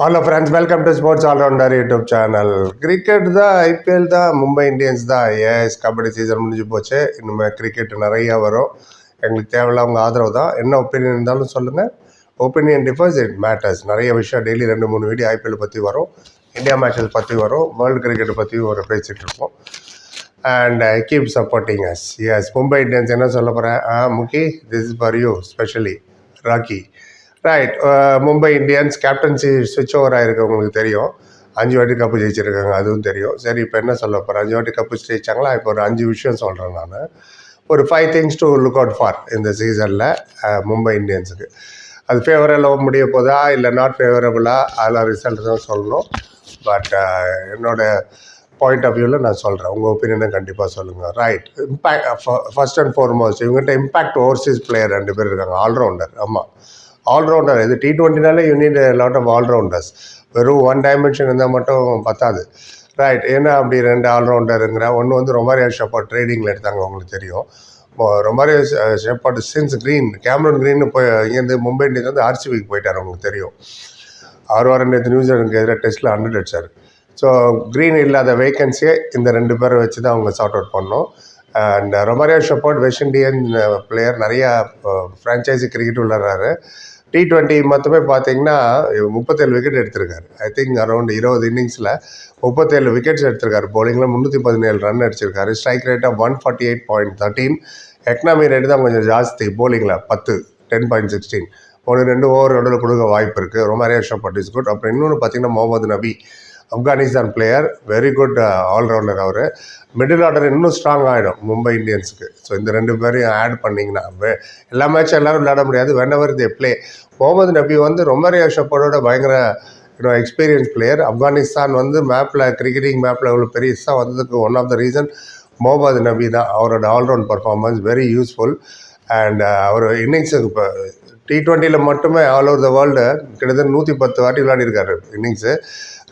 Hello friends welcome to sports allrounder YouTube channel cricket தான் IPL தான் Mumbai Indians தான் ஏஎஸ் கபடி சீசன் முடிஞ்சு போச்சு. இனிமேல் கிரிக்கெட் நிறையா வரும். எங்களுக்கு தேவையில்ல ஆதரவு தான். என்ன ஒப்பீனியன் இருந்தாலும் சொல்லுங்கள் ஒப்பீனியன் டிஃபர்ஸ் இட் மேட்டர்ஸ் நிறைய விஷயம் டெய்லி ரெண்டு மூணு வீடியோ ஐபிஎல் பற்றி வரும். இந்தியா மேட்சஸ் பற்றி வரும். வேர்ல்டு கிரிக்கெட் பற்றி ஒரு பேசிகிட்டு இருப்போம். And I keep supporting us S Mumbai Indians என்ன சொல்ல போகிறேன் ஆ முக்கி this is for you specially rakhi right Mumbai Indians captaincy சுவிட்ச் ஓவர் ஆகிருக்கவங்களுக்கு தெரியும். அஞ்சு வாட்டி கப்பு ஜெயிச்சிருக்காங்க அதுவும் தெரியும். சரி இப்போ என்ன சொல்ல போகிறேன் அஞ்சு வாட்டி கப்பு ஜெயிச்சாங்களா? இப்போ ஒரு அஞ்சு விஷயம் சொல்கிறேன் நான். ஒரு five things to look out for இந்த சீசனில் மும்பை இந்தியன்ஸுக்கு அது ஃபேவரபிளாக முடிய போதா இல்லை நாட் ஃபேவரபுளாக அதெல்லாம் ரிசல்ட் தான் சொல்லணும். பட் என்னோட பாயிண்ட் ஆஃப் வியூவில் நான் சொல்கிறேன் உங்கள் ஒப்பீனியனை கண்டிப்பாக சொல்லுங்கள் right impact first and foremost இவங்ககிட்ட இம்பேக்ட் ஓவர்சீஸ் பிளேயர் ரெண்டு பேர் இருக்காங்க. ஆல்ரவுண்டர் ஆமாம் ஆல்ரவுண்டர் இது டி ட்வெண்ட்டினாலே யூனிட் லாட் ஆஃப் ஆல்ரவுண்டர்ஸ் வெறும் ஒன் டைமென்ஷன் இருந்தால் மட்டும் பத்தாது. ரைட் ஏன்னா அப்படி ரெண்டு ஆல்ரவுண்டருங்கிற ஒன்று வந்து ரொமாரியா ஷெப்பர்ட் ட்ரேடிங்கில் எடுத்தாங்க உங்களுக்கு தெரியும். Romario Shepherd since Green Cameron Green போய் இங்கேருந்து மும்பை இந்தியன்ஸ் வந்து ஆர்சிபிக்கு போயிட்டார் உங்களுக்கு தெரியும். ஆறு வாரம் நேற்று நியூசிலாண்டுக்கு எதிராக டெஸ்ட்டில் ஹண்ட்ரட் அடிச்சார். ஸோ க்ரீன் இல்லாத வேகன்சியை இந்த ரெண்டு பேரை வச்சு தான் அவங்க சார்ட் அவுட் பண்ணோம் and Romario Shepherd West Indian player நிறையா ஃப்ரான்ச்சைசி கிரிக்கெட் விளாட்றாரு டி ட்வெண்ட்டி மொத்தமே பார்த்தீங்கன்னா முப்பத்தேழு விக்கெட் எடுத்திருக்காரு. ஐ திங்க் அரௌண்ட் இருபது இன்னிங்ஸில் முப்பத்தேழு விக்கெட்ஸ் எடுத்திருக்காரு. போலிங்கில் முந்நூற்றி பதினேழு ரன் அடிச்சிருக்காரு. Strike rate of one forty eight point thirteen economy rate தான் கொஞ்சம் ஜாஸ்தி. போலிங்கில் பத்து டென் பாயிண்ட் சிக்ஸ்டீன் ஒன்று ரெண்டு ஓவர் நடுவில் கொடுக்க வாய்ப்பு இருக்குது ரொமாரியா ஷாப்பட் இஸ் குட் அப்புறம் இன்னொன்று பார்த்தீங்கன்னா Mohammad Nabi Afghanistan player very good allrounder அவர். மிடில் ஆர்டர் இன்னும் ஸ்ட்ராங் ஆகிடும் மும்பை இந்தியன்ஸுக்கு. ஸோ இந்த ரெண்டு பேரையும் ஆட் பண்ணிங்கன்னா எல்லா மேட்சும் எல்லோரும் விளையாட முடியாது. Whenever they play Mohammad Nabi வந்து ரொம்ப ஷப்போட பயங்கர இன்னும் எக்ஸ்பீரியன்ஸ் பிளேயர் ஆப்கானிஸ்தான் வந்து மேப்பில் கிரிக்கெட்டிங் மேப்பில் இவ்வளோ பெருசாக வந்ததுக்கு one of the reason Mohammad Nabi தான். அவரோட allround performance very useful and அவர் இன்னிங்ஸுக்கு இப்போ டி டுவெண்ட்டியில் மட்டுமே ஆல் ஓவர் த வேர்ல்டு கிட்டத்தட்ட நூற்றி பத்து வாட்டி விளையாடிருக்காரு இன்னிங்ஸு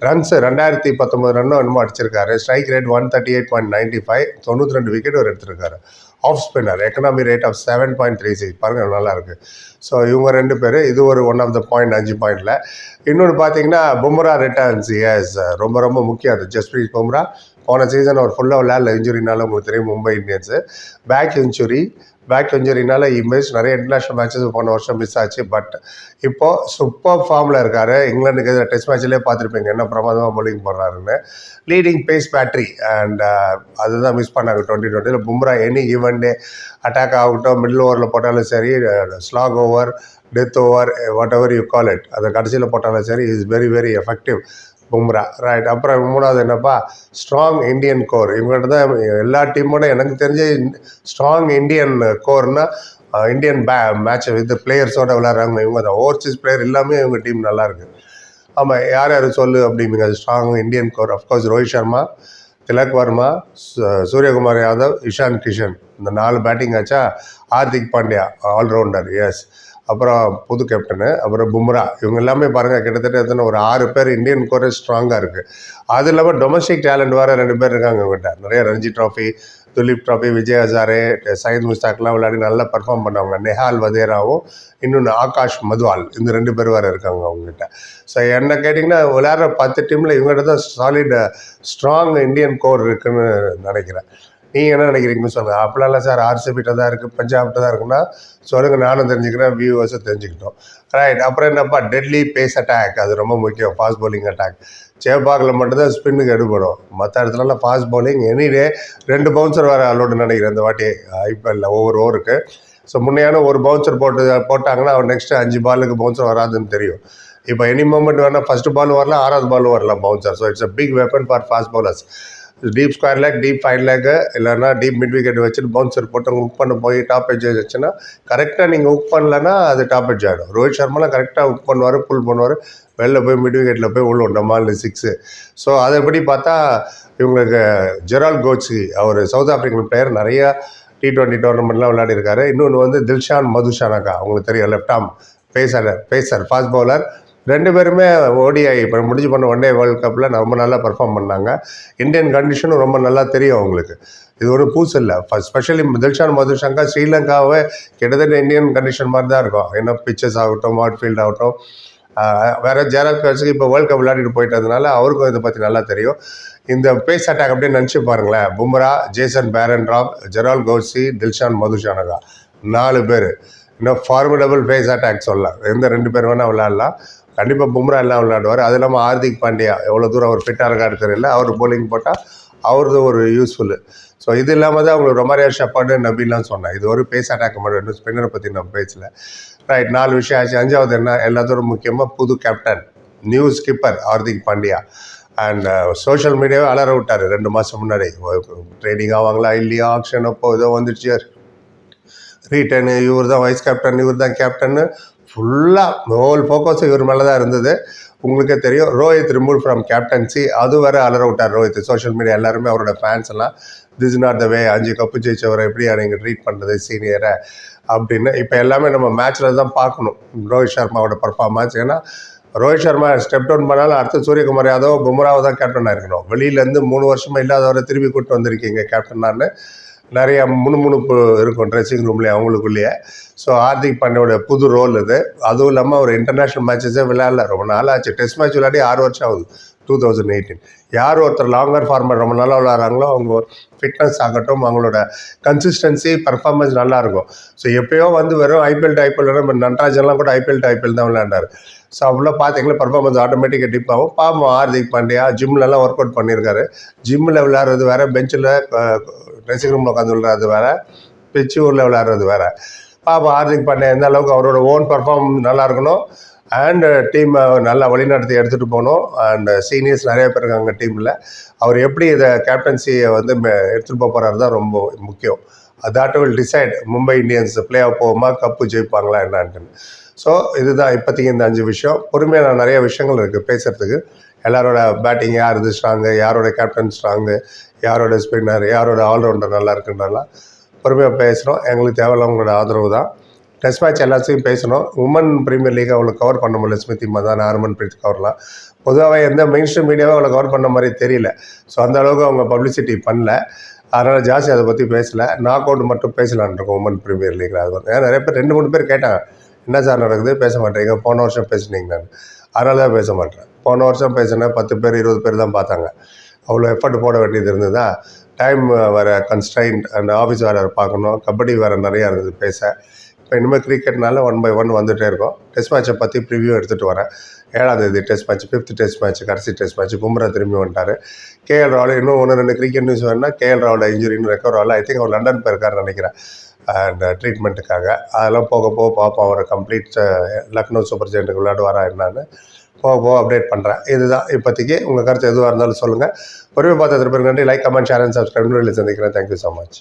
ரன்ஸு ரெண்டாயிரத்தி பத்தொம்பது ரன்னும் என்னமோ அடிச்சிருக்காரு. Strike rate one thirty eight point ninety five தொண்ணூற்றி ரெண்டு விக்கெட் ஒரு எடுத்திருக்காரு off spinner economy rate of seven point three six பாருங்கள் நல்லாயிருக்கு ஸோ இவங்க ரெண்டு பேர் இது ஒரு ஒன் ஆஃப் த பாயிண்ட் அஞ்சு பாயிண்டில் இன்னொன்று பார்த்தீங்கன்னா பும்ரா ரிட்டர்ன்ஸ் எஸ் ரொம்ப ரொம்ப முக்கியம் அது. ஜஸ்பிரீத் பும்ரா போன சீசன் அவர் ஃபுல்லாக விளையாடல. இன்ஜுரினால உங்களுக்கு தெரியும் Mumbai Indians back injury back இன்ஜுரினால image நிறைய இன்டர்நேஷ்னல் மேட்சஸ் போன வருஷம் மிஸ் ஆச்சு. பட் இப்போது சூப்பர் ஃபார்மில் இருக்கார். இங்கிலாந்துக்கு எதிராக டெஸ்ட் மேட்ச்லேயே பார்த்துருப்பீங்க. என்ன பிரமாதமாக போலிங் போடுறாருன்னு. லீடிங் பேஸ் பேட்ரி அண்ட் அதுதான் மிஸ் பண்ணாங்க டுவெண்ட்டி டுவெண்ட்டியில் Bumrah any even day attack ஆகட்டும் மிடில் ஓவரில் போட்டாலும் சரி slog over death over whatever you call it அதை கடைசியில் போட்டாலும் சரி is very very effective Bumrah. Right அப்புறம் மூணாவது என்னப்பா? ஸ்ட்ராங் இந்தியன் கோர் இவங்கள்ட்ட தான் எல்லா டீமோட எனக்கு தெரிஞ்ச ஸ்ட்ராங் இந்தியன் கோர்னா இந்தியன் பே மேட்ச் வித் பிளேயர்ஸோட விளாட்றாங்க இவங்க தான். ஓவர்சீஸ் பிளேயர் எல்லாமே இவங்க டீம் நல்லாயிருக்கு ஆமாம் யார் யார் சொல்லு அப்படிங்க strong Indian core of course Rohit Sharma Tilak Varma சு- சூரியகுமார் யாதவ் இஷான் கிஷன். இந்த நாலு பேட்டிங் ஆச்சா? ஹார்திக் பாண்டியா ஆல்ரவுண்டர் எஸ் அப்புறம் புது கேப்டனு அப்புறம் பும்ரா. இவங்க எல்லாமே பாருங்கள் கிட்டத்தட்ட எத்தனை ஒரு ஆறு பேர் இந்தியன் கோரே ஸ்ட்ராங்காக இருக்குது அது இல்லாமல் டொமஸ்டிக் டேலண்ட் வேறு ரெண்டு பேர் இருக்காங்க இவங்ககிட்ட. நிறைய ரஞ்சி ட்ராஃபி துலீப் ட்ராஃபி விஜய் ஹசாரே சயித் முஸ்தாக்லாம் விளையாடி நல்லா பர்ஃபார்ம் பண்ணவங்க. நெஹால் வதேராவும் இன்னொன்று ஆகாஷ் மதுவால். இந்த ரெண்டு பேர் வேறு இருக்காங்க அவங்ககிட்ட. ஸோ என்ன கேட்டிங்கன்னா விளையாடுற பத்து டீமில் இவங்ககிட்ட தான் சாலிட் ஸ்ட்ராங் இந்தியன் கோர் இருக்குன்னு நினைக்கிறேன். நீங்கள் என்ன நினைக்கிறீங்கன்னு சொல்லுங்கள் அப்படிலாம் சார். ஆர்சிபிட்ட தான் இருக்குது பஞ்சாப்கிட்ட தான் இருக்குன்னா சொல்லுங்கள் நானும் தெரிஞ்சுக்கிறேன். வியூவர்ஸும் தெரிஞ்சுக்கிட்டோம். ரைட் அப்புறம் என்னப்பா? டெட்லி பேஸ் அட்டாக் அது ரொம்ப முக்கியம். ஃபாஸ்ட் bowling அட்டாக் சேப்பாக்கில் மட்டும்தான் ஸ்பின்னுக்கு எடுபடும். மற்ற இடத்துலலாம் ஃபாஸ்ட் பவுலிங் எனிடே ரெண்டு பவுன்சர் வர அலோடு நினைக்கிறேன். இந்த வாட்டி ஐபிஎல்ல ஒவ்வொரு ஓவருக்கு ஸோ முன்னையான ஒரு பவுன்சர் போட்டு போட்டாங்கன்னா அவர் நெக்ஸ்ட்டு அஞ்சு பாலுக்கு பவுன்சர் வராதுன்னு தெரியும். இப்போ எனி மூமெண்ட் வேணால் ஃபஸ்ட்டு பால் வரலாம் ஆறாவது பால் வரலாம் bouncer so it's a big weapon for fast bowlers deep square leg deep fine leg இல்லைன்னா டீப் மிட் விக்கெட் வச்சுட்டு பவுன்சர் போட்டு ஹுக் பண்ண போய் டாப் எட்ஜ் வச்சுன்னா கரெக்டாக நீங்கள் ஹுக் பண்ணலன்னா அது டாப் எட்ஜ் ஆகிடும் ரோஹித் சர்மாலாம் கரெக்டாக ஹுக் பண்ணுவார் புல் பண்ணுவார் வெளில போய் மிட் விக்கெட்டில் போய் உள்ள நம்மால் சிக்ஸு ஸோ அதைப்படி பார்த்தா இவங்களுக்கு ஜெரால் கோச்சி அவர் சவுத் ஆப்பிரிக்கன் பிளேயர் நிறையா டி டுவெண்ட்டி டோர்னமெண்ட்லாம் விளையாடிருக்காரு. இன்னொன்று வந்து தில்ஷான் மதுஷானக்கா அவங்களுக்கு தெரியும் left arm phasor pacer fast bowler ரெண்டு பேருமே ஓடிஐ இப்போ முடிஞ்சு பண்ண ஒன் டே வேர்ல்ட் கப்பில் ரொம்ப நல்லா பெர்ஃபார்ம் பண்ணாங்க. இந்தியன் கண்டிஷனும் ரொம்ப நல்லா தெரியும் அவங்களுக்கு. இது ஒரு பூசு இல்லை. ஸ்பெஷலி தில்ஷான் மதுஷங்கா ஸ்ரீலங்காவே கிட்டத்தட்ட இந்தியன் கண்டிஷன் மாதிரி தான் இருக்கும். ஏன்னா பிச்சர்ஸ் ஆகட்டும் அவுட் ஃபீல்ட் ஆகட்டும் வேறு ஜெராக் கட்சிக்கு இப்போ வேர்ல்ட் கப் விளையாடிட்டு போயிட்டதுனால அவருக்கும் இதை பற்றி நல்லா தெரியும். இந்த பேஸ் அட்டாக் அப்படியே நினச்சி பாருங்களேன். பும்ரா ஜேசன் பேரன் ராவ் ஜெரால் கோசி தில்ஷான் மதுஷானகா நாலு பேர். இன்னும் ஃபார்முடபுள் பேஸ் அட்டாக் சொல்லலாம். எந்த ரெண்டு பேர் வேணால் விளையாடலாம். கண்டிப்பாக பும்ரா எல்லாம் விளையாடுவார். அது இல்லாமல் ஹார்திக் பாண்டியா எவ்வளோ தூரம் அவர் ஃபிட்டாக இருக்காரு தெரியல. அவர் போலிங் போட்டால் அவரது ஒரு யூஸ்ஃபுல்லு ஸோ இது இல்லாமல் தான் அவங்களுக்கு ரொமாரியா ஷப்பாடு நபிலாம் சொன்னேன். இது ஒரு பேஸ் அட்டாக் மட்டும் இன்னும் ஸ்பின்னரை பற்றி நம்ம பேசல. ரைட் நாலு விஷயம் ஆச்சு. அஞ்சாவது என்ன? எல்லாத்தோடும் முக்கியமாக புது captain new skipper Hardik Pandya. And social மீடியாவே அலற விட்டார். ரெண்டு மாதம் முன்னாடி. ட்ரேடிங் ஆவாங்களா? இல்லையா? ஆக்ஷன் அப்போ ஏதோ வந்துடுச்சு. ரீட்டனு இவர் தான் வைஸ் கேப்டன் இவர் தான் கேப்டன்னு ஃபுல்லாக ஹோல் ஃபோக்கஸ் இவர் மேலே தான் இருந்தது. உங்களுக்கே தெரியும் ரோஹித் ரிமூவ் ஃப்ரம் கேப்டன்சி அது வரை அலற விட்டார் ரோஹித் சோஷியல் மீடியா எல்லாருமே அவரோட ஃபேன்ஸ் எல்லாம் திஸ் நாட் த வே அஞ்சு கப்பு ஜெயிச்சவரை எப்படி நீங்கள் ட்ரீட் பண்ணுறது சீனியரை அப்படின்னு. இப்போ எல்லாமே நம்ம மேட்ச்சில் தான் பார்க்கணும். ரோஹித் சர்மாவோட பர்ஃபார்மன்ஸ் ஏன்னா ரோஹித் சர்மா ஸ்டெப் டவுன் பண்ணாலும் அடுத்த சூரியகுமார் யாதவ் பும்ராவை தான் கேப்டனாக இருக்கணும் வெளியிலேருந்து மூணு வருஷமாக இல்லாதவரை திருப்பி கூப்பிட்டு வந்திருக்கீங்க கேப்டனான்னு நிறைய முணுமுணுப்பு இருக்கும் ட்ரெஸ்ஸிங் ரூம்லேயே அவங்களுக்குள்ளேயே. ஸோ ஹார்திக் பாண்டியோட புது ரோல் இது. அதுவும் இல்லாமல் ஒரு இன்டர்நேஷ்னல் மேட்சஸே விளையாடல. ரொம்ப நாள் ஆச்சு. டெஸ்ட் மேட்ச் விளையாடி ஆறு வருஷம் ஆகுது. டூ தௌசண்ட் எயிட்டீன் யார் ஒருத்தர் லாங்கர் ஃபார்மர் ரொம்ப நல்லா விளாட்றாங்களோ அவங்க ஃபிட்னஸ் ஆகட்டும் அவங்களோட கன்சிஸ்டன்சி பர்ஃபார்மன்ஸ் நல்லாயிருக்கும். ஸோ எப்பயோ வந்து வெறும் ஐபிஎல் டு ஐபிஎல் நம்ம நட்ராஜன்லாம் கூட ஐபிஎல் டு ஐபிஎல் தான் விளையாண்டார். ஸோ அவ்வளோ பார்த்தீங்களா பர்ஃபார்மன்ஸ் ஆட்டோமேட்டிக்காக டிப் ஆகும். பாவம் ஹார்திக் பாண்டியா ஜிம்லலாம் ஒர்க் அவுட் பண்ணியிருக்காரு. ஜிம்மில் விளையாடுறது வேறு பெஞ்சில் ட்ரெஸ்ஸிங் ரூமில் உட்காந்து விளையாடுறது வேறு பிச்சு ஊரில் விளையாடுறது வேற. பாப்பா ஹார்திக் பாண்டியா எந்த அளவுக்கு அவரோட ஓன் பர்ஃபார்ம் நல்லா இருக்கணும்? அண்ட் டீமை நல்லா வழிநடத்தி எடுத்துகிட்டு போகணும் அண்ட் சீனியர்ஸ் நிறைய பேர் இருக்காங்க டீமில் அவர் எப்படி இதை கேப்டன்சியை வந்து எடுத்துகிட்டு போக போகிறாரு தான் ரொம்ப முக்கியம். That will decide Mumbai Indians play off போகுமா கப்பு ஜெயிப்பாங்களா என்னான்ட்டுன்னு. ஸோ இதுதான் இப்போதைக்கு இந்த அஞ்சு விஷயம். பொறுமையாக நிறைய விஷயங்கள் இருக்குது பேசுகிறதுக்கு எல்லாரோட பேட்டிங் யார் இது ஸ்ட்ராங்கு யாரோட கேப்டன் ஸ்ட்ராங்கு யாரோட ஸ்பின்னர் யாரோட ஆல்ரவுண்டர் நல்லா இருக்குன்றலாம் பொறுமையாக பேசுகிறோம் எங்களுக்கு தேவையில்ல உங்களோட ஆதரவு தான். டெஸ்ட் மேட்ச் எல்லாத்தையும் பேசணும். உமன் பிரீமியர் லீக் அவ்வளோ கவர் பண்ண முடியல ஸ்மிருதி. மதான் ஹர்மன் பிரீத் கவர்லாம் பொதுவாகவே எந்த மெயின் ஸ்ட்ரீம் மீடியாவும் அவ்வளோ கவர் பண்ண மாதிரி தெரியல. ஸோ அந்த அளவுக்கு அவங்க பப்ளிசிட்டி பண்ணல. அதனால் ஜாஸ்தி அதை பற்றி பேசலை. நாக் அவுட் மட்டும் பேசலான் இருக்கோம் உமன் ப்ரீமியர் லீக் அது வந்து ஏன்னா நிறைய பேர் ரெண்டு மூணு பேர் கேட்டாங்க. என்ன சார் நடக்குது? பேச மாட்டேங்க. போன வருஷம் பேசினீங்க நான் அதனால தான் பேச மாட்டேன். போன வருஷம் பேசினேன் பத்து பேர் இருபது பேர் தான் பார்த்தாங்க. அவ்வளோ எஃபர்ட் போட வேண்டியது இருந்ததா? டைம் வேறு கன்ஸ்ட்ரைன்ட் அண்ட் ஆஃபீஸ் வேறு பார்க்கணும். கபடி வேறு நிறையா இருந்தது பேச. இப்போ இனிமேல் கிரிக்கெட்னால ஒன் பை ஒன் வந்துகிட்டே இருக்கும். டெஸ்ட் மேட்சை பற்றி ப்ரிவியூ எடுத்துகிட்டு வரேன். ஏழாம் தேதி test match fifth test match கடைசி டெஸ்ட் மேட்ச் பும்ரா திரும்பி வந்துட்டார். கேஎல் ராவல் இன்னும் ஒன்று ரெண்டு கிரிக்கெட் நியூஸ் வேணுன்னா கேஎல் ராவல் இன்ஜுரின்னு ரெக்கவர் ஆகல ஐ திங்க் அவர் லண்டன் போயிருக்காருன்னு நினைக்கிறேன். அண்ட் ட்ரீட்மெண்ட்டுக்காக uh, அதெல்லாம் போக போக பார்ப்போம். அவரை கம்ப்ளீட் லக்னோ uh, சூப்பர் ஜெயின்ட்டுக்கு விளையாடுவாரா என்னான்னு. போக போக அப்டேட் பண்ணுறேன் இதுதான் இப்போதைக்கு. உங்கள் கருத்து எதுவாக இருந்தாலும் சொல்லுங்கள் பொறுமை பார்த்த திருப்பி நன்றி. Like comment share and subscribe சந்திக்கிறேன். Thank you so much